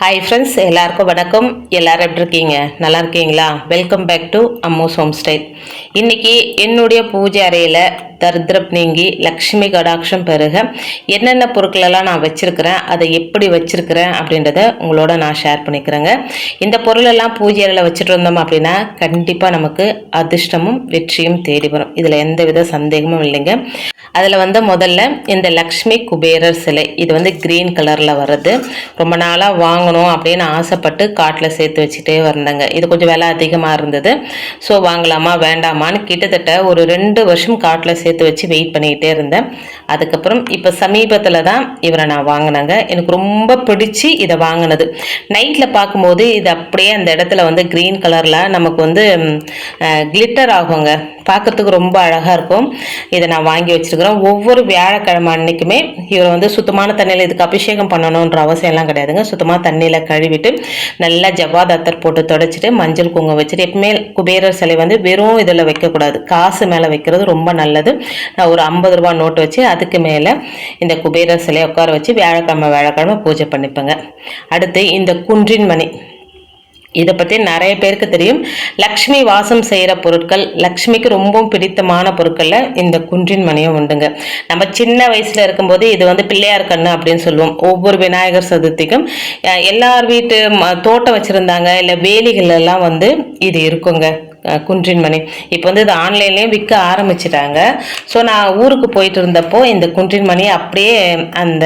Hi friends எல்லாருக்கும் வணக்கம். எல்லோரும் எப்படி இருக்கீங்க? நல்லா இருக்கீங்களா? Welcome back to Ammu's home style இன்னைக்கு என்னுடைய பூஜை அறையில் தரித்திரம் நீங்கி லக்ஷ்மி கடாட்சம் பெருக என்னென்ன பொருட்களெல்லாம் நான் வச்சுருக்கிறேன் அதை எப்படி வச்சுருக்கிறேன் அப்படின்றத உங்களோட நான் ஷேர் பண்ணிக்கிறேங்க. இந்த பொருளெல்லாம் பூஜை அறையில் வச்சுட்டு இருந்தோம் அப்படின்னா கண்டிப்பாக நமக்கு அதிர்ஷ்டமும் வெற்றியும் தேடி வரும். இதில் எந்த வித சந்தேகமும் இல்லைங்க. அதில் வந்து முதல்ல இந்த லக்ஷ்மி குபேரர் சிலை இது வந்து க்ரீன் கலரில் வர்றது. ரொம்ப நாளாக வாங்கணும் அப்படின்னு ஆசைப்பட்டு காட்டில் சேர்த்து வச்சுட்டே வந்தேங்க. இது கொஞ்சம் விலை அதிகமாக இருந்தது. ஸோ வாங்கலாமா வேண்டாமான்னு கிட்டத்தட்ட ஒரு ரெண்டு வருஷம் காட்டில் சேர்த்து வச்சு வெயிட் பண்ணிக்கிட்டே இருந்தேன். அதுக்கப்புறம் இப்போ சமீபத்தில் தான் இவரை நான் வாங்கினேங்க. எனக்கு ரொம்ப பிடிச்சி இதை வாங்கினது. நைட்டில் பார்க்கும்போது இது அப்படியே அந்த இடத்துல வந்து க்ரீன் கலரில் நமக்கு வந்து கிளிட்டர் ஆகுங்க. பார்க்கறதுக்கு ரொம்ப அழகாக இருக்கும். இதை நான் வாங்கி வச்சிருக்கிறேன். ஒவ்வொரு வியாழக்கிழமை அன்னைக்குமே இவரை வந்து சுத்தமான தண்ணியில் இதுக்கு அபிஷேகம் பண்ணணுன்ற அவசியம்லாம் கிடையாதுங்க. சுத்தமாக தண்ணியில் கழுவிட்டு நல்லா ஜவ்வாத் அத்தர் போட்டு தொடச்சிட்டு மஞ்சள் குங்குமம் வச்சுட்டு எப்பவுமே குபேரர் சிலை வந்து வெறும் இதில் வைக்கக்கூடாது. காசு மேலே வைக்கிறது ரொம்ப நல்லது. நான் ஒரு ஐம்பது ரூபா நோட்டு வச்சு அதுக்கு மேலே இந்த குபேரர் சிலையை உட்கார வச்சு வியாழக்கிழமை வியாழக்கிழமை பூஜை பண்ணிப்பேங்க. அடுத்து இந்த குன்றின் மணி. இதை பற்றி நிறைய பேருக்கு தெரியும். லக்ஷ்மி வாசம் செய்கிற பொருட்கள் லக்ஷ்மிக்கு ரொம்பவும் பிடித்தமான பொருட்களில் இந்த குன்றின் மணியும் உண்டுங்க. நம்ம சின்ன வயசில் இருக்கும்போது இது வந்து பிள்ளையார் கண்ணு அப்படின்னு சொல்லுவோம். ஒவ்வொரு விநாயகர் சதுர்த்திக்கும் எல்லார் வீட்டு ம- தோட்டம் வச்சுருந்தாங்க. இல்லை வேலிகள் எல்லாம் வந்து இது இருக்குங்க. குன்றின் மணி. இப்போ வந்து இது ஆன்லைன்லேயும் விற்க ஆரம்பிச்சிட்டாங்க. ஸோ நான் ஊருக்கு போயிட்டு இருந்தப்போ இந்த குன்றின் மணியை அப்படியே அந்த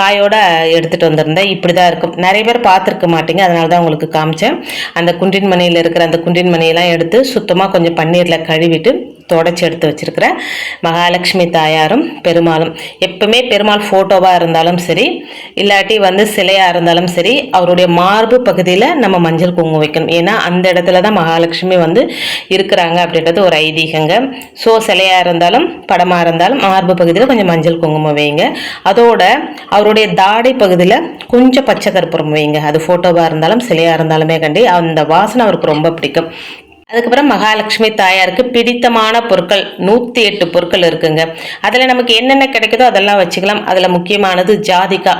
காயோட எடுத்துகிட்டு வந்திருந்தேன். இப்படி தான் இருக்கும். நிறைய பேர் பார்த்துருக்க மாட்டீங்க. அதனால தான் உங்களுக்கு காமிச்சேன். அந்த குன்றின் மணியில் இருக்கிற அந்த குன்றின் மணியெல்லாம் எடுத்து சுத்தமாக கொஞ்சம் பன்னீரில் கழுவிட்டு தொடச்சி எடுத்து வச்சுருக்கிற மகாலட்சுமி தாயாரும் பெருமாளும். எப்பவுமே பெருமாள் ஃபோட்டோவாக இருந்தாலும் சரி இல்லாட்டி வந்து சிலையாக இருந்தாலும் சரி அவருடைய மார்பு பகுதியில் நம்ம மஞ்சள் குங்குமம் வைக்கணும். ஏன்னா அந்த இடத்துல தான் மகாலட்சுமி வந்து இருக்கிறாங்க அப்படின்றது ஒரு ஐதீகங்க. ஸோ சிலையாக இருந்தாலும் படமாக இருந்தாலும் மார்பு பகுதியில் கொஞ்சம் மஞ்சள் குங்குமம் வைங்க. அதோட அவருடைய தாடை பகுதியில் கொஞ்சம் பச்சை கற்பூரம் வைங்க. அது ஃபோட்டோவாக இருந்தாலும் சிலையாக இருந்தாலுமே கண்டி அந்த வாசனை அவருக்கு ரொம்ப பிடிக்கும். அதுக்கப்புறம் மகாலட்சுமி தாயாருக்கு பிடித்தமான பொருட்கள் நூற்றி எட்டு பொருட்கள் இருக்குங்க. அதில் நமக்கு என்னென்ன கிடைக்குதோ அதெல்லாம் வச்சுக்கலாம். அதில் முக்கியமானது ஜாதிக்கா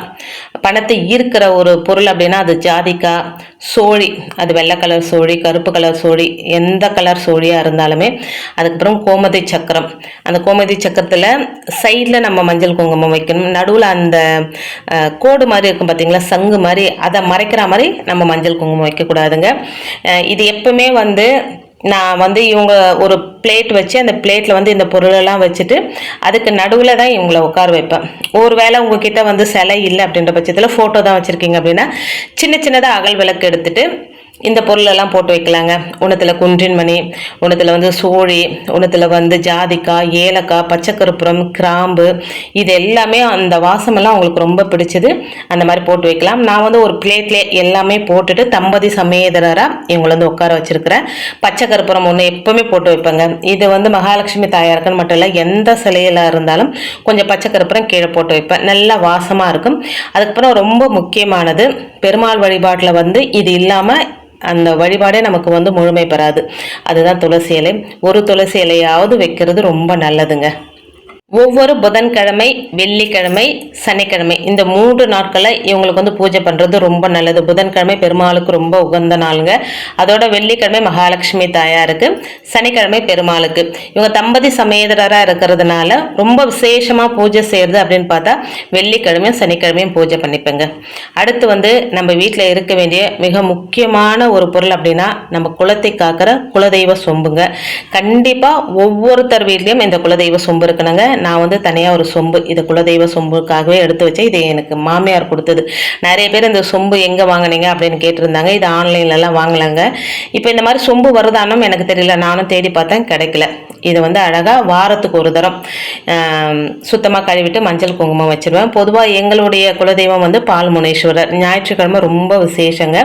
பணத்தை ஈர்க்கிற ஒரு பொருள் அப்படின்னா அது ஜாதிக்கா சோழி அது வெள்ளை கலர் சோழி கருப்பு கலர் சோழி எந்த கலர் சோழியாக இருந்தாலுமே அதுக்கப்புறம் கோமதி சக்கரம். அந்த கோமதி சக்கரத்தில் சைடில் நம்ம மஞ்சள் குங்குமம் வைக்கணும். நடுவில் அந்த கோடு மாதிரி இருக்கும் பார்த்தீங்களா சங்கு மாதிரி அதை மறைக்கிற மாதிரி நம்ம மஞ்சள் குங்குமம் வைக்கக்கூடாதுங்க. இது எப்பவுமே வந்து நான் வந்து இவங்க ஒரு பிளேட் வச்சு அந்த பிளேட்டில் வந்து இந்த பொருளெல்லாம் வச்சுட்டு அதுக்கு நடுவில் தான் இவங்களை உட்கார வைப்பேன். ஒரு வேளை உங்ககிட்ட வந்து சிலை இல்லை அப்படின்ற பட்சத்தில் ஃபோட்டோ தான் வச்சுருக்கீங்க அப்படின்னா சின்ன சின்னதாக அகல் விளக்கு எடுத்துகிட்டு இந்த பொருளெல்லாம் போட்டு வைக்கலாங்க. உணத்தில் குன்றின்மணி உணத்தில் வந்து சோழி உணத்தில் வந்து ஜாதிக்காய் ஏலக்காய் பச்சைக்கருப்புரம் கிராம்பு இது எல்லாமே அந்த வாசமெல்லாம் அவங்களுக்கு ரொம்ப பிடிச்சது. அந்த மாதிரி போட்டு வைக்கலாம். நான் வந்து ஒரு பிளேட்லேயே எல்லாமே போட்டுட்டு தம்பதி சமேதராக இவங்களை வந்து உட்கார வச்சுருக்கிறேன். பச்சை ஒன்று எப்போவுமே போட்டு வைப்பேங்க. இது வந்து மகாலட்சுமி தாயாருக்குன்னு மட்டும் இல்லை எந்த சிலையில் இருந்தாலும் கொஞ்சம் பச்சை கீழே போட்டு வைப்பேன். நல்லா வாசமாக இருக்கும். அதுக்கப்புறம் ரொம்ப முக்கியமானது பெருமாள் வழிபாட்டில் வந்து இது இல்லாமல் அந்த வழிபாடே நமக்கு வந்து முழுமை பெறாது. அதுதான் துளசி இலை. ஒரு துளசி இலையாவது வைக்கிறது ரொம்ப நல்லதுங்க. ஒவ்வொரு புதன்கிழமை வெள்ளிக்கிழமை சனிக்கிழமை இந்த மூன்று நாட்களில் இவங்களுக்கு வந்து பூஜை பண்ணுறது ரொம்ப நல்லது. புதன்கிழமை பெருமாளுக்கு ரொம்ப உகந்த நாளுங்க. அதோட வெள்ளிக்கிழமை மகாலட்சுமி தாயாருக்கு சனிக்கிழமை பெருமாளுக்கு. இவங்க தம்பதி சமேதரராக இருக்கிறதுனால ரொம்ப விசேஷமாக பூஜை செய்கிறது அப்படின்னு பார்த்தா வெள்ளிக்கிழமையும் சனிக்கிழமையும் பூஜை பண்ணிப்பேங்க. அடுத்து வந்து நம்ம வீட்டில் இருக்க வேண்டிய மிக முக்கியமான ஒரு பொருள் அப்படின்னா நம்ம குலத்தை காக்கிற குலதெய்வ சொம்புங்க. கண்டிப்பாக ஒவ்வொருத்தர் வீட்லேயும் இந்த குலதெய்வ சொம்பு இருக்கணுங்க. நான் வந்து தனியாக ஒரு சொம்பு இது குலதெய்வ சொம்புக்காகவே எடுத்து வச்சேன் இது எனக்கு மாமியார் கொடுத்தது. நிறைய பேர் இந்த சொம்பு எங்கே வாங்குனீங்க அப்படின்னு கேட்டிருந்தாங்க. இது ஆன்லைன்லலாம் வாங்கலாங்க. இப்போ இந்த மாதிரி சொம்பு வருதானும் எனக்கு தெரியல. நானும் தேடி பார்த்தேன். கிடைக்கல. இதை வந்து அழகாக வாரத்துக்கு ஒரு தரம் சுத்தமாக கழுவிட்டு மஞ்சள் குங்குமம் வச்சுருவேன். பொதுவாக எங்களுடைய குலதெய்வம் வந்து பால்முனேஸ்வரர் ஞாயிற்றுக்கிழமை ரொம்ப விசேஷங்க.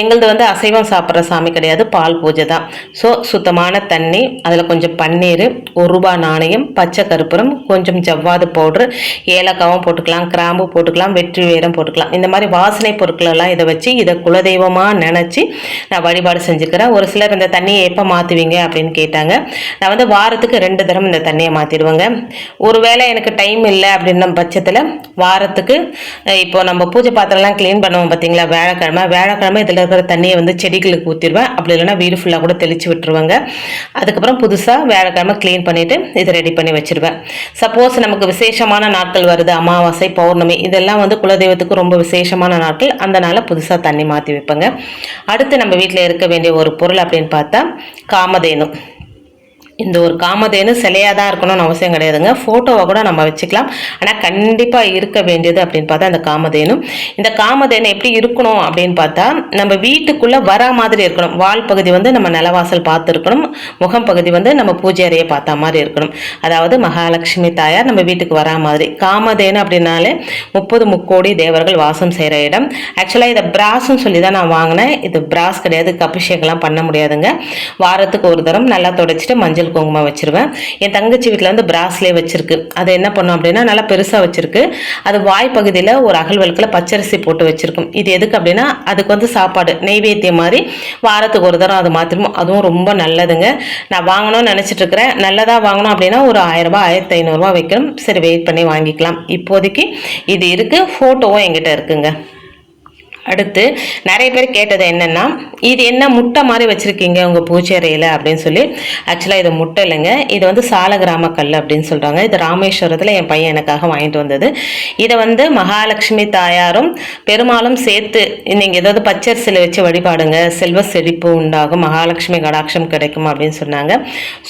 எங்களது வந்து அசைவம் சாப்பிட்ற சாமி கிடையாது பால் பூஜை தான். ஸோ சுத்தமான தண்ணி அதில் கொஞ்சம் பன்னீர் ஒரு ரூபாய் நாணயம் பச்சை கருப்பூரம் கொஞ்சம் ஜவ்வாது பவுட்ரு ஏலக்காவும் போட்டுக்கலாம் கிராம்பு போட்டுக்கலாம் வெற்றி வேரம் போட்டுக்கலாம். இந்த மாதிரி வாசனை பொருட்கள் எல்லாம் இதை வச்சு இதை குலதெய்வமாக நினச்சி நான் வழிபாடு செஞ்சுக்கிறேன். ஒரு சிலர் இந்த தண்ணியை எப்போ மாற்றுவீங்க அப்படின்னு கேட்டாங்க. நான் வந்து வாரத்துக்கு ரெண்டு தரம் இந்த தண்ணியை மாற்றிடுவோங்க ஒருவேளை எனக்கு டைம் இல்லை அப்படின்ன பட்சத்தில் வாரத்துக்கு இப்போ நம்ம பூஜை பாத்திரம்லாம் க்ளீன் பண்ணுவோம் பார்த்தீங்களா வேலைக்கிழமை வேலைக்கிழமை இதில் இருக்கிற தண்ணியை வந்து செடிகளுக்கு ஊற்றிடுவேன் அப்படி இல்லைன்னா வீடு ஃபுல்லாக கூட தெளித்து விட்டுருவாங்க. அதுக்கப்புறம் புதுசாக வேலைக்கிழமை க்ளீன் பண்ணிவிட்டு இதை ரெடி பண்ணி வச்சுருவேன். சப்போஸ் நமக்கு விசேஷமான நாட்கள் வருது. அமாவாசை பௌர்ணமி இதெல்லாம் வந்து குலதெய்வத்துக்கு ரொம்ப விசேஷமான நாட்கள். அந்த நாளில் புதுசாக தண்ணி மாற்றி வைப்பேங்க. அடுத்து நம்ம வீட்டில் இருக்க வேண்டிய ஒரு பொருள் அப்படின்னு பார்த்தா காமதேனு. இந்த ஒரு காமதேனு சிலையாக தான் இருக்கணும்னு அவசியம் கிடையாதுங்க. ஃபோட்டோவை கூட நம்ம வச்சுக்கலாம். ஆனால் கண்டிப்பாக இருக்க வேண்டியது அப்படின்னு பார்த்தா இந்த காமதேனு இந்த காமதேனு எப்படி இருக்கணும் அப்படின்னு பார்த்தா நம்ம வீட்டுக்குள்ளே வர மாதிரி இருக்கணும். வால் பகுதி வந்து நம்ம நிலவாசல் பார்த்துருக்கணும். முகம் பகுதி வந்து நம்ம பூஜை அறையை பார்த்த மாதிரி இருக்கணும். அதாவது மகாலட்சுமி தாயார் நம்ம வீட்டுக்கு வரா மாதிரி. காமதேனு அப்படின்னாலே முப்பது முக்கோடி தேவர்கள் வாசம் செய்கிற இடம். ஆக்சுவலாக இதை பிராஸ்ன்னு சொல்லி தான் நான் வாங்கினேன். இது பிராஸ் கிடையாது. இதுக்கு அபிஷேகம்லாம் பண்ண முடியாதுங்க. வாரத்துக்கு ஒரு தரம் நல்லா தொடச்சிட்டு மஞ்சள் குங்குமம் வச்சிருவேன். என் தங்கச்சி வீட்டில் வந்து பிராஸ்லே வச்சிருக்கு. அதை என்ன பண்ணும் அப்படின்னா நல்லா பெருசாக வச்சிருக்கு. அது வாய் பகுதியில் ஒரு அகல் வழுக்கில் பச்சரிசி போட்டு வச்சிருக்கும். இது எதுக்கு அப்படின்னா அதுக்கு வந்து சாப்பாடு. நெய்வேத்தியம் மாதிரி வாரத்துக்கு ஒரு தரம் அது மாத்திரமோ அதுவும் ரொம்ப நல்லதுங்க. நான் வாங்கணும்னு நினச்சிட்டு இருக்கிறேன். நல்லதாக வாங்கணும் அப்படின்னா ஒரு ஆயிரரூபா ஆயிரத்தி ஐநூறுரூவா வைக்கணும். சரி வெயிட் பண்ணி வாங்கிக்கலாம். இப்போதைக்கு இது இருக்குது ஃபோட்டோவும் என்கிட்ட இருக்குங்க. அடுத்து நிறைய பேர் கேட்டது என்னென்னா இது என்ன முட்டை மாதிரி வச்சுருக்கீங்க உங்கள் பூஜை அப்படின்னு சொல்லி. ஆக்சுவலாக இது முட்டை இல்லைங்க. இது வந்து சாலகிராம கல் அப்படின்னு சொல்கிறாங்க இது ராமேஸ்வரத்தில் என் பையன் எனக்காக வாங்கிட்டு வந்தது. இதை வந்து மகாலட்சுமி தாயாரும் பெருமாளும் சேர்த்து நீங்கள் ஏதாவது பச்சரிசியில் வச்சு வழிபாடுங்க. செல்வ செழிப்பு உண்டாகும். மகாலட்சுமி கடாட்சம் கிடைக்கும் அப்படின்னு சொன்னாங்க.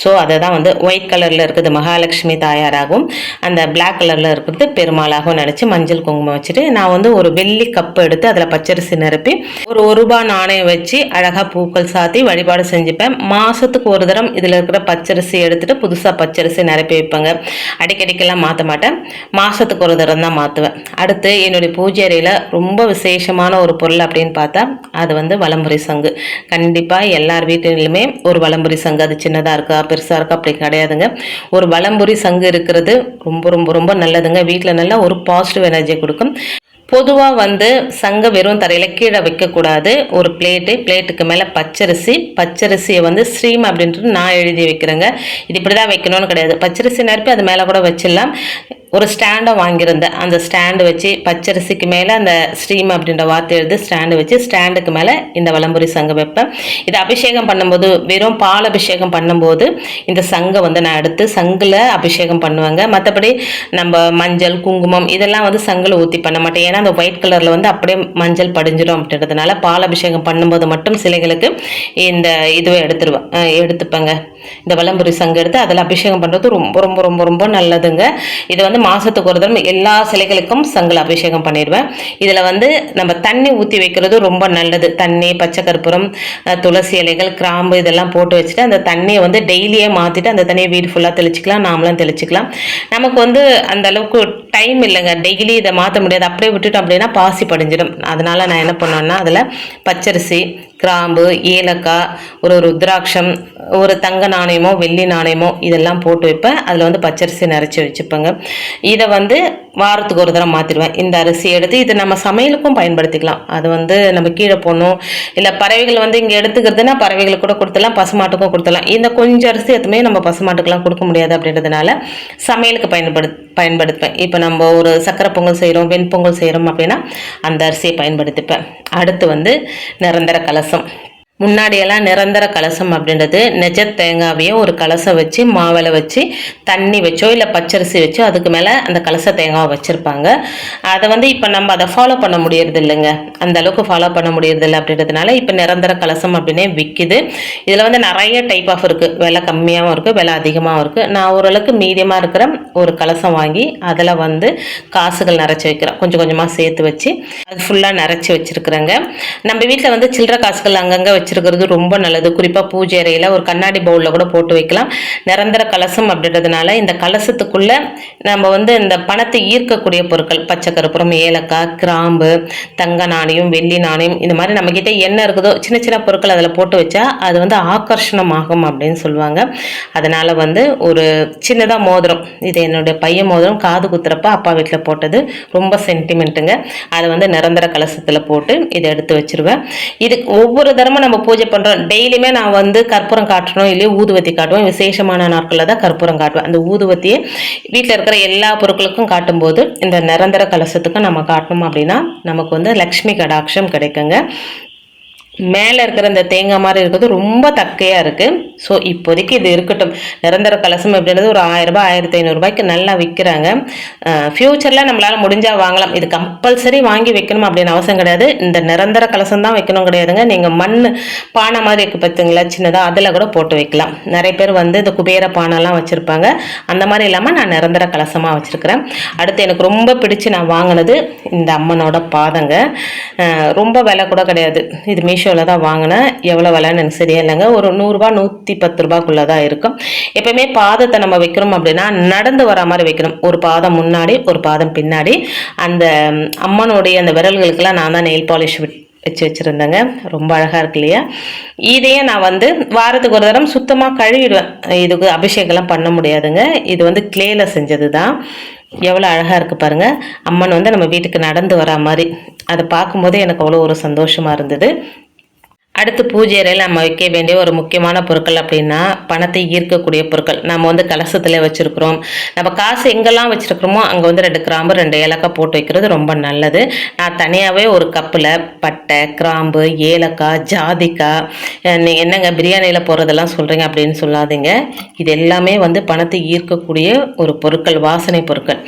ஸோ அதை தான் வந்து ஒயிட் கலரில் இருக்குது மகாலட்சுமி தாயாராகவும் அந்த பிளாக் கலரில் இருக்கிறது பெருமாளாகவும் நினச்சி மஞ்சள் குங்குமம் வச்சுட்டு நான் வந்து ஒரு வெள்ளி கப்பு எடுத்து அதில் பச்சை பச்சரிசி நிரப்பி ஒரு ஒரு ரூபாய் நாணயம் வச்சு அழகாக பூக்கள் சாத்தி வழிபாடு செஞ்சுப்பேன். மாதத்துக்கு ஒரு தரம் இதில் இருக்கிற பச்சரிசி எடுத்துட்டு புதுசாக பச்சரிசி நிரப்பி வைப்பேங்க. அடிக்கடிக்கெல்லாம் மாற்ற மாட்டேன். மாதத்துக்கு ஒரு தரம் தான் மாற்றுவேன் அடுத்து என்னுடைய பூஜை அறையில் ரொம்ப விசேஷமான ஒரு பொருள் அப்படின்னு பார்த்தா அது வந்து வலம்புரி சங்கு. கண்டிப்பாக எல்லார் வீட்டிலுமே ஒரு வலம்புரி சங்கு அது சின்னதாக இருக்கா பெருசாக இருக்கா அப்படி கிடையாதுங்க. ஒரு வலம்புரி சங்கு இருக்கிறது ரொம்ப ரொம்ப ரொம்ப நல்லதுங்க. வீட்டில் நல்லா ஒரு பாசிட்டிவ் எனர்ஜி கொடுக்கும். பொதுவாக வந்து சங்க வெறும் தரையில் கீழே வைக்கக்கூடாது ஒரு பிளேட்டு பிளேட்டுக்கு மேலே பச்சரிசி பச்சரிசியை வந்து ஸ்ரீம் அப்படின்ட்டு நான் எழுதி வைக்கிறேங்க. இது இப்படி தான் வைக்கணும்னு கிடையாது. பச்சரிசி நிரப்பி அது மேலே கூட வச்சிடலாம். ஒரு ஸ்டாண்டை வாங்கியிருந்தேன். அந்த ஸ்டாண்டு வச்சு பச்சரிசிக்கு மேலே அந்த ஸ்ரீம் அப்படின்ற வார்த்தை எழுதி ஸ்டாண்டு வச்சு ஸ்டாண்டுக்கு மேலே இந்த வலம்புரி சங்கம் வைப்பேன். இது அபிஷேகம் பண்ணும்போது வெறும் பால் அபிஷேகம் பண்ணும்போது இந்த சங்கை வந்து நான் எடுத்து சங்கில் அபிஷேகம் பண்ணுவேங்க. மற்றபடி நம்ம மஞ்சள் குங்குமம் இதெல்லாம் வந்து சங்கில் ஊற்றி பண்ண மாட்டேன். ஏன்னா அந்த ஒயிட் கலரில் வந்து அப்படியே மஞ்சள் படிஞ்சிடும் அப்படின்றதுனால பால் அபிஷேகம் பண்ணும்போது மட்டும் சிலைகளுக்கு இந்த இதுவை எடுத்துருவேன் எடுத்துப்பேங்க. இந்த வலம்புரி சங்கு எடுத்து அதில் அபிஷேகம் பண்ணுறது ரொம்ப ரொம்ப ரொம்ப ரொம்ப நல்லதுங்க. இது வந்து மாதத்துக்கு ஒரு தடவை எல்லா சிலைகளுக்கும் சங்கில் அபிஷேகம் பண்ணிடுவேன். இதில் வந்து நம்ம தண்ணி ஊற்றி வைக்கிறது ரொம்ப நல்லது. தண்ணி பச்சை கற்பூரம் துளசி இலைகள் கிராம்பு இதெல்லாம் போட்டு வச்சுட்டு அந்த தண்ணியை வந்து டெய்லியே மாற்றிட்டு அந்த தண்ணியை வீடு ஃபுல்லாக தெளிச்சிக்கலாம் நாமளும் தெளிச்சிக்கலாம். நமக்கு வந்து அந்த அளவுக்கு டைம் இல்லைங்க. டெய்லி இதை மாற்ற முடியாது. அப்படியே விட்டுட்டோம் அப்படின்னா பாசி படிஞ்சிடும். அதனால் நான் என்ன பண்ணுவேன்னா அதில் பச்சரிசி கிராம்பு ஏலக்காய் ஒரு ருத்ராட்சம் ஒரு தங்க நாணயமோ வெள்ளி நாணயமோ இதெல்லாம் போட்டு வைப்பேன். அதில் வந்து பச்சரிசி நிறச்சி வச்சுப்பேங்க. இதை வந்து வாரத்துக்கு ஒரு தடவை மாற்றிடுவேன் இந்த அரிசி எடுத்து இதை நம்ம சமையலுக்கும் பயன்படுத்திக்கலாம். அது வந்து நம்ம கீழே போடணும். இல்லை பறவைகள் வந்து இங்கே எடுத்துக்கிறதுனா பறவைகளுக்கு கூட கொடுத்துலாம் பசுமாட்டுக்கும் கொடுத்துலாம் இந்த கொஞ்சம் அரிசி எதுவுமே நம்ம பசுமாட்டுக்கெல்லாம் கொடுக்க முடியாது அப்படின்றதுனால சமையலுக்கு பயன்படு பயன்படுத்துவேன். இப்போ நம்ம ஒரு சக்கரை பொங்கல் செய்கிறோம் வெண்பொங்கல் செய்கிறோம் அப்படின்னா அந்த அரிசியை பயன்படுத்திப்பேன். அடுத்து வந்து நிரந்தர கலசம். முன்னாடியெல்லாம் நிரந்தர கலசம் அப்படின்றது நெஜ தேங்காவையும் ஒரு கலசம் வச்சு மாவில் வச்சு தண்ணி வச்சோ இல்லை பச்சரிசி வச்சோ அதுக்கு மேலே அந்த கலச தேங்காவை வச்சுருப்பாங்க. அதை வந்து இப்போ நம்ம அதை ஃபாலோ பண்ண முடியறது இல்லைங்க அந்த அளவுக்கு ஃபாலோ பண்ண முடியறதில்லை அப்படின்றதுனால இப்போ நிரந்தர கலசம் அப்படின்னே விற்கிது இதில் வந்து நிறைய டைப் ஆஃப் இருக்குது விலை கம்மியாகவும் இருக்குது விலை அதிகமாகவும் இருக்குது நான் ஓரளவுக்கு மீடியமாக இருக்கிற ஒரு கலசம் வாங்கி அதில் வந்து காசுகள் நிறச்சி வைக்கிறேன். கொஞ்சம் கொஞ்சமாக சேர்த்து வச்சு அது ஃபுல்லாக நிறச்சி வச்சுருக்குறேங்க. நம்ம வீட்டில் வந்து சில்லற காசுகள் அங்கங்கே வச்சிருக்கிறது ரொம்ப நல்லது. குறிப்பாக பூஜை அறையில் ஒரு கண்ணாடி பவுலில் கூட போட்டு வைக்கலாம். நிரந்தர கலசம் அப்படின்றதுனால இந்த கலசத்துக்குள்ளே நம்ம வந்து இந்த பணத்தை ஈர்க்கக்கூடிய பொருட்கள் பச்சை கருப்புறம் ஏலக்காய் கிராம்பு தங்க நாணயம் வெள்ளி நாணயம் இந்த மாதிரி நம்மக்கிட்ட என்ன இருக்குதோ சின்ன சின்ன பொருட்கள் அதில் போட்டு வச்சா அது வந்து ஆகர்ஷணமாகும் அப்படின்னு சொல்லுவாங்க. அதனால் வந்து ஒரு சின்னதாக மோதிரம் இது என்னுடைய பையன் மோதிரம் காது குத்துறப்ப அப்பா வீட்டில் போட்டது. ரொம்ப சென்டிமெண்ட்டுங்க அதை வந்து நிரந்தர கலசத்தில் போட்டு இதை எடுத்து வச்சிருவேன். இது ஒவ்வொரு தரமும் நம்ம நம்ம பூஜை பண்ணுறோம் டெய்லியுமே நான் வந்து கற்பூரம் காட்டணும் இல்லையோ ஊதுவத்தி காட்டுவேன். விசேஷமான நாட்களில் தான் கற்பூரம் காட்டுவேன். அந்த ஊதுவத்தியை வீட்டில் இருக்கிற எல்லா பொருட்களுக்கும் காட்டும்போது இந்த நிரந்தர கலசத்துக்கும் நம்ம காட்டணும் அப்படின்னா நமக்கு வந்து லக்ஷ்மி கடாட்சம் கிடைக்குங்க. மேலே இருக்கிற இந்த தேங்காய் மாதிரி இருக்கிறது ரொம்ப தக்கையாக இருக்குது ஸோ இப்போதைக்கு இது இருக்கட்டும். நிரந்தர கலசம் அப்படின்றது ஒரு ஆயிரரூபா ஆயிரத்தி ஐநூறுரூபாய்க்கு நல்லா விற்கிறாங்க ஃப்யூச்சரில் நம்மளால் முடிஞ்சால் வாங்கலாம். இது கம்பல்சரி வாங்கி வைக்கணும் அப்படின்னு அவசியம் கிடையாது. இந்த நிரந்தர கலசம் தான் வைக்கணும் கிடையாதுங்க. நீங்கள் மண் பானை மாதிரி இருக்குது பார்த்தீங்களா சின்னதாக அதில் கூட போட்டு வைக்கலாம். நிறைய பேர் வந்து இந்த குபேர பானைலாம் வச்சுருப்பாங்க. அந்த மாதிரி இல்லாமல் நான் நிரந்தர கலசமாக வச்சுருக்கிறேன். அடுத்து எனக்கு ரொம்ப பிடிச்சி நான் வாங்கினது இந்த அம்மனோட பாதங்க. ரொம்ப விலை கூட கிடையாது. இது மீஷோவில் தான் வாங்கினேன். எவ்வளோ விலைன்னு எனக்கு சரியா இல்லைங்க. ஒரு நூறுரூவா நூற்றி பத்து ரூபாய்க்குள்ளே தான் இருக்கும். எப்போயுமே பாதத்தை நம்ம வைக்கிறோம் அப்படின்னா நடந்து வர மாதிரி வைக்கணும். ஒரு பாதம் முன்னாடி ஒரு பாதம் பின்னாடி. அந்த அம்மனுடைய அந்த விரல்களுக்கெல்லாம் நான் தான் நெயில் பாலிஷ் விட் வச்சு வச்சுருந்தேங்க. ரொம்ப அழகாக இருக்கு இல்லையா? இதையே நான் வந்து வாரத்துக்கு ஒரு தரம் சுத்தமாக கழுவிடுவேன். இதுக்கு அபிஷேகம்லாம் பண்ண முடியாதுங்க. இது வந்து கிளேல செஞ்சது தான் எவ்வளோ அழகாக இருக்குது பாருங்கள் அம்மன் வந்து நம்ம வீட்டுக்கு நடந்து வரா மாதிரி. அதை பார்க்கும்போதே எனக்கு அவ்வளோ ஒரு சந்தோஷமாக இருந்தது. அடுத்து பூஜை அறையில் நம்ம வைக்க வேண்டிய ஒரு முக்கியமான பொருட்கள் அப்படின்னா பணத்தை ஈர்க்கக்கூடிய பொருட்கள். நம்ம வந்து கலசத்தில் வச்சுருக்குறோம். நம்ம காசு எங்கெல்லாம் வச்சுருக்கிறோமோ அங்கே வந்து ரெண்டு கிராம்பு ரெண்டு ஏலக்காய் போட்டு வைக்கிறது ரொம்ப நல்லது. நான் தனியாகவே ஒரு கப்பில் பட்டை கிராம்பு ஏலக்காய் ஜாதிக்காய் நீங்கள் என்னங்க பிரியாணியில் போடுறதெல்லாம் சொல்கிறீங்க அப்படின்னு சொல்லாதீங்க. இது எல்லாமே வந்து பணத்தை ஈர்க்கக்கூடிய ஒரு பொருட்கள் வாசனை பொருட்கள்.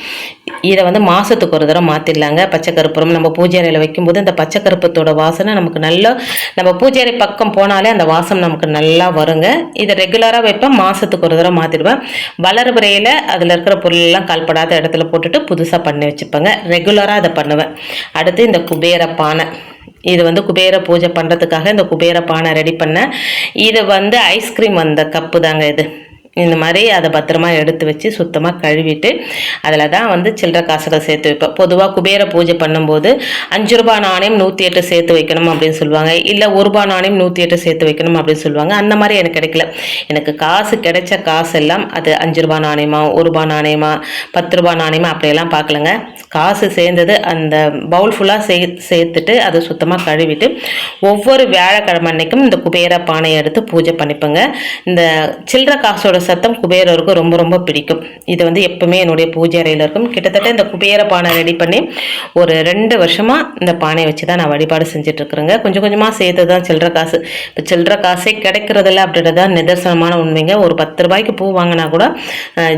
இதை வந்து மாதத்துக்கு ஒரு தடவை மாற்றிடலாங்க பச்சை கருப்பூரம் நம்ம பூஜை அறையில் வைக்கும்போது இந்த பச்சை கருப்பத்தோட வாசனை நமக்கு நல்லா நம்ம பூஜை அறை பக்கம் போனாலே அந்த வாசம் நமக்கு நல்லா வருங்க. இதை ரெகுலராக வைப்பேன். மாதத்துக்கு ஒரு தடவை மாற்றிடுவேன் வளர்பிறையில் அதில் இருக்கிற பொருளெல்லாம் கால்படாத இடத்துல போட்டுட்டு புதுசாக பண்ணி வச்சுப்பேங்க. ரெகுலராக அதை பண்ணுவேன். அடுத்து இந்த குபேர பானை. இது வந்து குபேர பூஜை பண்ணுறதுக்காக இந்த குபேர பானை ரெடி பண்ணேன். இது வந்து ஐஸ்கிரீம் வந்த கப்பு தாங்க இது. இந்த மாதிரி அதை பத்திரமா எடுத்து வச்சு சுத்தமாக கழுவிட்டு அதில் தான் வந்து சில்லற காசுகள் சேர்த்து வைப்பேன் பொதுவாக குபேர பூஜை பண்ணும்போது அஞ்சு ரூபாய் நாணயம் நூற்றி எட்டு சேர்த்து வைக்கணும் அப்படின்னு சொல்லுவாங்க. இல்லை ஒரு ரூபாய் நாணயம் நூற்றி எட்டு சேர்த்து வைக்கணும் அப்படின்னு சொல்லுவாங்க. அந்த மாதிரி எனக்கு கிடைக்கல. எனக்கு காசு கிடைச்ச காசு எல்லாம் அது அஞ்சு ரூபாய் நாணயமா ஒரு ரூபாய் நாணயமா பத்து ரூபாய் நாணயமா அப்படியெல்லாம் பார்க்கலங்க. காசு சேர்ந்தது அந்த பவுல் ஃபுல்லாக சே சேர்த்துட்டு அதை சுத்தமாக கழுவிட்டு ஒவ்வொரு வியாழக்கிழமை அன்னைக்கும் இந்த குபேர பானையை எடுத்து பூஜை பண்ணிப்பேங்க. இந்த சில்லற காசோட சத்தம் குபேரருக்கு ரொம்ப ரொம்ப பிடிக்கும். இது வந்து எப்பவுமே என்னுடைய பூஜை அறையில் இருக்கும். கிட்டத்தட்ட இந்த குபேர பானை ரெடி பண்ணி ஒரு ரெண்டு வருஷமாக இந்த பானையை வச்சு தான் நான் வழிபாடு செஞ்சிட்ருக்குறேங்க. கொஞ்சம் கொஞ்சமாக சேர்த்து தான் சில்லற காசு. இப்போ சில்லற காசே கிடைக்கிறதில்ல அப்படின்றது தான் நிதர்சனமான உண்மைங்க. ஒரு பத்து ரூபாய்க்கு பூ வாங்கினா கூட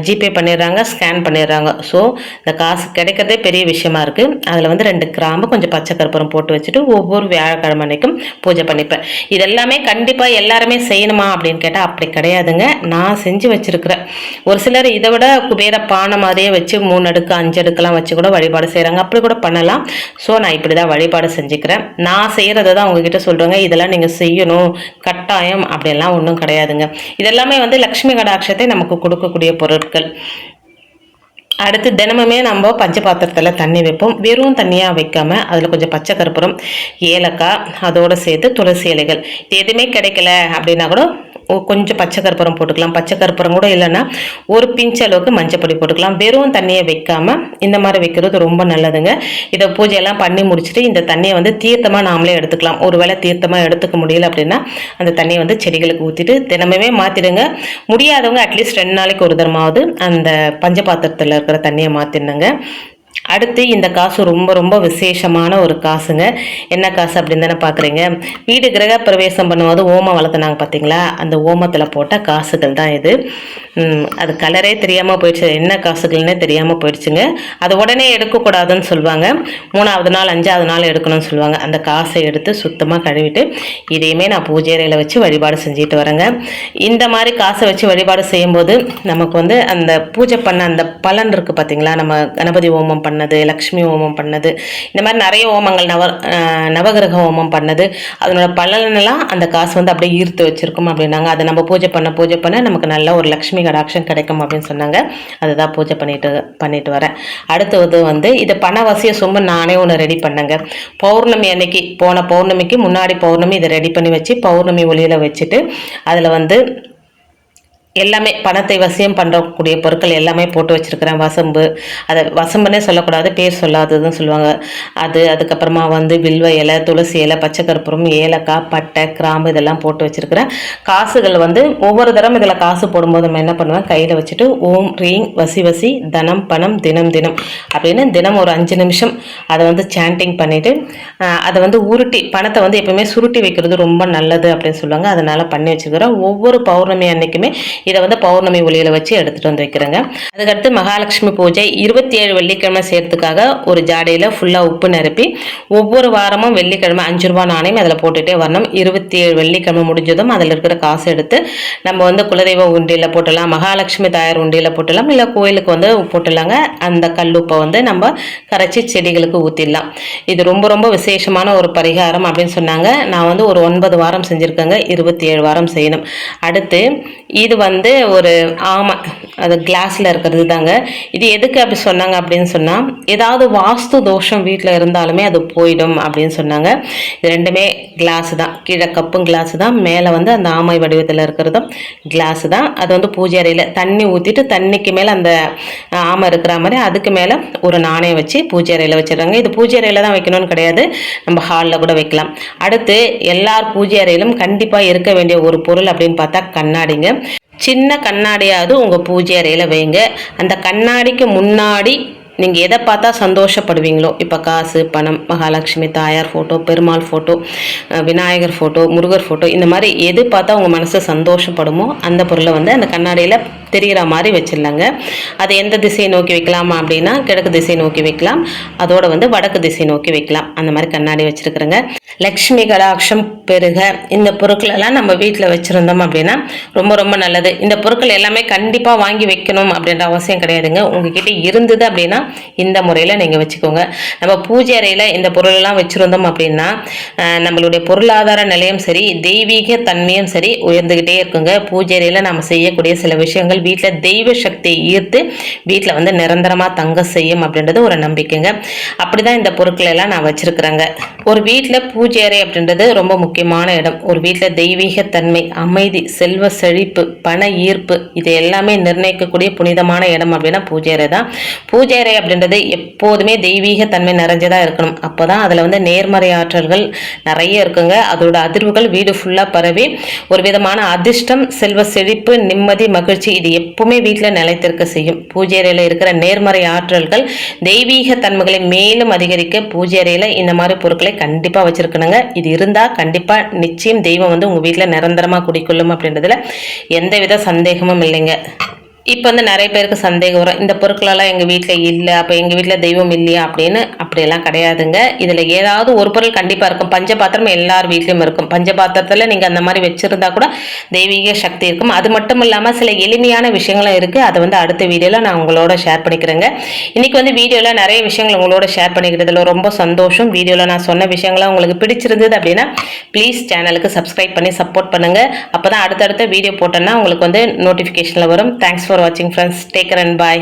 ஜிபே பண்ணிடுறாங்க ஸ்கேன் பண்ணிடுறாங்க. ஸோ இந்த காசு கிடைக்கிறதே பெரிய விஷயமா இருக்குது அதில் வந்து ரெண்டு கிராம்பு கொஞ்சம் பச்சை கற்பூரம் போட்டு வச்சுட்டு ஒவ்வொரு வியாழக்கிழமை அன்னைக்கும் பூஜை பண்ணிப்பேன். இதெல்லாமே கண்டிப்பாக எல்லாருமே செய்யணுமா அப்படின்னு கேட்டால் அப்படி கிடையாதுங்க. நான் செஞ்சு செஞ்சு வச்சுருக்கிறேன் ஒரு சிலர் இதை விட குபேர பானை மாதிரியே வச்சு மூணு அடுக்கு அஞ்சு அடுக்கெல்லாம் வச்சு கூட வழிபாடு செய்கிறாங்க அப்படி கூட பண்ணலாம். ஸோ நான் இப்படி தான் வழிபாடு செஞ்சுக்கிறேன். நான் செய்கிறத தான் உங்ககிட்ட சொல்கிறேங்க இதெல்லாம் நீங்கள் செய்யணும். கட்டாயம் அப்படிலாம் ஒன்றும் கிடையாதுங்க. இதெல்லாமே வந்து லக்ஷ்மி கடாட்சத்தை நமக்கு கொடுக்கக்கூடிய பொருட்கள். அடுத்து தினமுமே நம்ம பஞ்ச பாத்திரத்தில் தண்ணி வைப்போம். வெறும் தண்ணியாக வைக்காமல் அதில் கொஞ்சம் பச்சை கருப்புறம் ஏலக்காய் அதோடு சேர்த்து துளசி இலைகள். இது எதுவுமே கிடைக்கல அப்படின்னா கூட கொஞ்சம் பச்சை கற்பூரம் போட்டுக்கலாம். பச்சை கற்பூரம் கூட இல்லைன்னா ஒரு பிஞ்ச் அளவுக்கு மஞ்சப்பொடி போட்டுக்கலாம். வெறும் தண்ணியை வைக்காமல் இந்த மாதிரி வைக்கிறது ரொம்ப நல்லதுங்க. இதை பூஜையெல்லாம் பண்ணி முடிச்சுட்டு இந்த தண்ணியை வந்து தீர்த்தமாக நாமளே எடுத்துக்கலாம். ஒருவேளை தீர்த்தமாக எடுத்துக்க முடியல அப்படின்னா அந்த தண்ணியை வந்து செடிகளுக்கு ஊற்றிட்டு தினமுமே மாற்றிடுங்க முடியாதவங்க அட்லீஸ்ட் ரெண்டு நாளைக்கு ஒரு தரமாவது அந்த பஞ்ச பாத்திரத்தில் இருக்கிற தண்ணியை மாற்றிடுங்க அடுத்து இந்த காசு ரொம்ப ரொம்ப விசேஷமான ஒரு காசுங்க. என்ன காசு அப்படின்னு தானே பார்க்குறீங்க வீடு கிரக பிரவேசம் பண்ணும்போது ஓமம் வளர்த்துனாங்க பார்த்தீங்களா அந்த ஓமத்தில் போட்ட காசுகள் தான் இது. அது கலரே தெரியாமல் போயிடுச்சு. என்ன காசுகள்னே தெரியாமல் போயிடுச்சுங்க. அது உடனே எடுக்கக்கூடாதுன்னு சொல்லுவாங்க. மூணாவது நாள் அஞ்சாவது நாள் எடுக்கணும்னு சொல்லுவாங்க. அந்த காசை எடுத்து சுத்தமாக கழுவிட்டு இதையுமே நான் பூஜை அறையில் வச்சு வழிபாடு செஞ்சுட்டு வரேங்க. இந்த மாதிரி காசை வச்சு வழிபாடு செய்யும்போது நமக்கு வந்து அந்த பூஜை பண்ண அந்த பலன் இருக்குது பார்த்தீங்களா நம்ம கணபதி ஹோமம் பண்ணது லக்ஷ்மி ஹோமம் பண்ணது இந்த மாதிரி நிறைய ஹோமங்கள் நவ நவகிரக ஹோமம் பண்ணது. அதனோட பலனெல்லாம் அந்த காசு வந்து அப்படியே ஈர்த்து வச்சுருக்கோம் அப்படின்னாங்க. அதை நம்ம பூஜை பண்ண பூஜை பண்ண நமக்கு நல்ல ஒரு லக்ஷ்மி கடாட்சம் கிடைக்கும் அப்படின்னு சொன்னாங்க. அதுதான் பூஜை பண்ணிட்டு பண்ணிட்டு வரேன். அடுத்தது வந்து இது பணவசிய சும்மா நானே ஒன்று ரெடி பண்ணேங்க. பௌர்ணமி அன்னைக்கு போன பௌர்ணமிக்கு முன்னாடி பௌர்ணமி இதை ரெடி பண்ணி வச்சு பௌர்ணமி ஒளியில் வச்சுட்டு அதில் வந்து எல்லாமே பணத்தை வசியம் பண்ணக்கூடிய பொருட்கள் எல்லாமே போட்டு வச்சுருக்கிறேன். வசம்பு அதை வசம்புன்னே சொல்லக்கூடாது பேர் சொல்லாததுன்னு சொல்லுவாங்க. அது அதுக்கப்புறமா வந்து வில்வ இலை துளசி இலை பச்சை கற்பூரம் ஏலக்காய் பட்டை கிராம்பு இதெல்லாம் போட்டு வச்சுருக்கிறேன். காசுகள் வந்து ஒவ்வொரு தரம் இதில் காசு போடும்போது நம்ம என்ன பண்ணுவேன் கையில் வச்சுட்டு ஓம் ரீங் வசி வசி தனம் பணம் தினம் தினம் அப்படின்னு தினம் ஒரு அஞ்சு நிமிஷம் அதை வந்து சாண்டிங் பண்ணிவிட்டு அதை வந்து உருட்டி பணத்தை வந்து எப்பவுமே சுருட்டி வைக்கிறது ரொம்ப நல்லது அப்படின்னு சொல்லுவாங்க. அதனால் பண்ணி வச்சுக்கிறேன் ஒவ்வொரு பௌர்ணமி அன்னைக்குமே இதை வந்து பௌர்ணமி ஒளியில் வச்சு எடுத்துகிட்டு வந்து வைக்கிறேங்க. அதுக்கடுத்து மகாலட்சுமி பூஜை இருபத்தி ஏழு வெள்ளிக்கிழமை சேர்த்துக்காக ஒரு ஜாடியில் ஃபுல்லாக உப்பு நிரப்பி ஒவ்வொரு வாரமும் வெள்ளிக்கிழமை அஞ்சு ரூபா நாணயம் அதில் போட்டுகிட்டே வரணும். இருபத்தி ஏழு வெள்ளிக்கிழமை முடிஞ்சதும் அதில் இருக்கிற காசு எடுத்து நம்ம வந்து குலதெய்வ உண்டியில் போட்டலாம் மகாலட்சுமி தாயார் உண்டியில் போட்டலாம் இல்லை கோயிலுக்கு வந்து போட்டுடலாங்க. அந்த கல்லுப்பை வந்து நம்ம கரைச்சி செடிகளுக்கு ஊற்றிடலாம் இது ரொம்ப ரொம்ப விசேஷமான ஒரு பரிகாரம் அப்படின்னு சொன்னாங்க. நான் வந்து ஒரு ஒன்பது வாரம் செஞ்சுருக்கேங்க. இருபத்தி ஏழு வாரம் செய்யணும். அடுத்து இது வந்து வந்து ஒரு ஆமை அது கிளாஸில் இருக்கிறது தாங்க இது எதுக்கு அப்படி சொன்னாங்க அப்படின்னு சொன்னால் ஏதாவது வாஸ்து தோஷம் வீட்டில் இருந்தாலுமே அது போயிடும் அப்படின்னு சொன்னாங்க. இது ரெண்டுமே கிளாஸ் தான். கீழே கப்பும் கிளாஸ் தான். மேலே வந்து அந்த ஆமை வடிவத்தில் இருக்கிறதும் கிளாஸ் தான். அது வந்து பூஜை அறையில் தண்ணி ஊற்றிட்டு தண்ணிக்கு மேலே அந்த ஆமை இருக்கிற மாதிரி அதுக்கு மேலே ஒரு நாணயம் வச்சு பூஜை அறையில் வச்சிடுறாங்க. இது பூஜை அறையில் தான் வைக்கணும்னு கிடையாது. நம்ம ஹாலில் கூட வைக்கலாம். அடுத்து எல்லார் பூஜை அறையிலும் கண்டிப்பாக இருக்க வேண்டிய ஒரு பொருள் அப்படின்னு பார்த்தா கண்ணாடிங்க. சின்ன கண்ணாடியாவது உங்கள் பூஜை அறையில் வைங்க. அந்த கண்ணாடிக்கு முன்னாடி நீங்கள் எதை பார்த்தா சந்தோஷப்படுவீங்களோ? இப்போ காசு பணம் மகாலட்சுமி தாயார் photo Perumal photo Vinayagar photo Murugar photo இந்த மாதிரி எது பார்த்தா உங்கள் மனசு சந்தோஷப்படுமோ அந்த பொருளை வந்து அந்த கண்ணாடியில் தெரிகிற மாதிரி வச்சிடலாங்க. அதை எந்த திசையை நோக்கி வைக்கலாமா அப்படின்னா கிழக்கு திசை நோக்கி வைக்கலாம். அதோட வந்து வடக்கு திசை நோக்கி வைக்கலாம். அந்த மாதிரி கண்ணாடி வச்சுருக்குறேங்க. லக்ஷ்மி கடாட்சம் பெருக இந்த பொருட்களெல்லாம் நம்ம வீட்டில் வச்சுருந்தோம் அப்படின்னா ரொம்ப ரொம்ப நல்லது. இந்த பொருட்கள் எல்லாமே கண்டிப்பாக வாங்கி வைக்கணும் அப்படின்ற அவசியம் கிடையாதுங்க. உங்ககிட்ட இருந்தது அப்படின்னா இந்த முறையில் நீங்கள் வச்சுக்கோங்க. நம்ம பூஜை அறையில் இந்த பொருளெல்லாம் வச்சுருந்தோம் அப்படின்னா நம்மளுடைய பொருளாதார நிலையம் சரி தெய்வீக தன்மையும் சரி உயர்ந்துக்கிட்டே இருக்குங்க. பூஜை அறையில் நம்ம செய்யக்கூடிய சில விஷயங்கள் வீட்டில் தெய்வ சக்தியை ஈர்த்து வீட்டில் வந்து நிரந்தரமாக தங்க செய்யும் அப்படின்றது ஒரு நம்பிக்கைங்க. அப்படி தான் இந்த பொருட்கள் எல்லாம் நான் வச்சுருக்குறேங்க. ஒரு வீட்டில் பூஜை அறை அப்படின்றது ரொம்ப முக்கியமான இடம். ஒரு வீட்டில் தெய்வீக தன்மை அமைதி செல்வ செழிப்பு பண ஈர்ப்பு இது எல்லாமே நிர்ணயிக்கக்கூடிய புனிதமான இடம் அப்படின்னா பூஜை அறை தான் பூஜை அறை அப்படின்றது எப்போதுமே தெய்வீக தன்மை நிறைஞ்சதாக இருக்கணும். அப்போ தான் அதில் வந்து நேர்மறை ஆற்றல்கள் நிறைய இருக்குங்க. அதோட அதிர்வுகள் வீடு ஃபுல்லாக பரவி ஒரு விதமான அதிர்ஷ்டம் செல்வ செழிப்பு நிம்மதி மகிழ்ச்சி இது எப்பவுமே வீட்டில் நிலைத்திருக்க செய்யும். பூஜை அறையில் இருக்கிற நேர்மறை ஆற்றல்கள் தெய்வீக தன்மைகளை மேலும் அதிகரிக்க பூஜை அறையில் இந்த மாதிரி பொருட்களை கண்டிப்பாக வச்சுருக்கணுங்க. இது இருந்தால் கண்டிப்பாக நிச்சயம் தெய்வம் வந்து உங்கள் வீட்டில் நிரந்தரமாக குடிக்கொள்ளும் அப்படின்றதுல எந்தவித சந்தேகமும் இல்லைங்க. இப்போ வந்து நிறைய பேருக்கு சந்தேகம் வரும். இந்த பொருட்களெல்லாம் எங்கள் வீட்டில் இல்லை. அப்போ எங்கள் வீட்டில் தெய்வம் இல்லையா அப்படின்னு. அப்படியெல்லாம் கிடையாதுங்க. இதில் ஏதாவது ஒரு பொருள் கண்டிப்பாக இருக்கும். பஞ்சபாத்திரம் எல்லார் வீட்லேயும் இருக்கும். பஞ்சபாத்திரத்தில் நீங்கள் அந்த மாதிரி வச்சுருந்தா கூட தெய்வீக சக்தி இருக்கும். அது மட்டும் இல்லாமல் சில எளிமையான விஷயங்களும் இருக்குது அதை வந்து அடுத்த வீடியோவில் நான் உங்களோட ஷேர் பண்ணிக்கிறேங்க. இன்றைக்கி வந்து வீடியோவில் நிறைய விஷயங்கள் உங்களோட ஷேர் பண்ணிக்கிறதுல ரொம்ப சந்தோஷம். வீடியோவில் நான் சொன்ன விஷயங்கள்லாம் உங்களுக்கு பிடிச்சிருந்தது அப்படின்னா ப்ளீஸ் சேனலுக்கு சப்ஸ்கிரைப் பண்ணி சப்போர்ட் பண்ணுங்கள் அப்போ தான் அடுத்தடுத்த வீடியோ போட்டோன்னா உங்களுக்கு வந்து நோட்டிஃபிகேஷனில் வரும். Thanks for watching friends take care and bye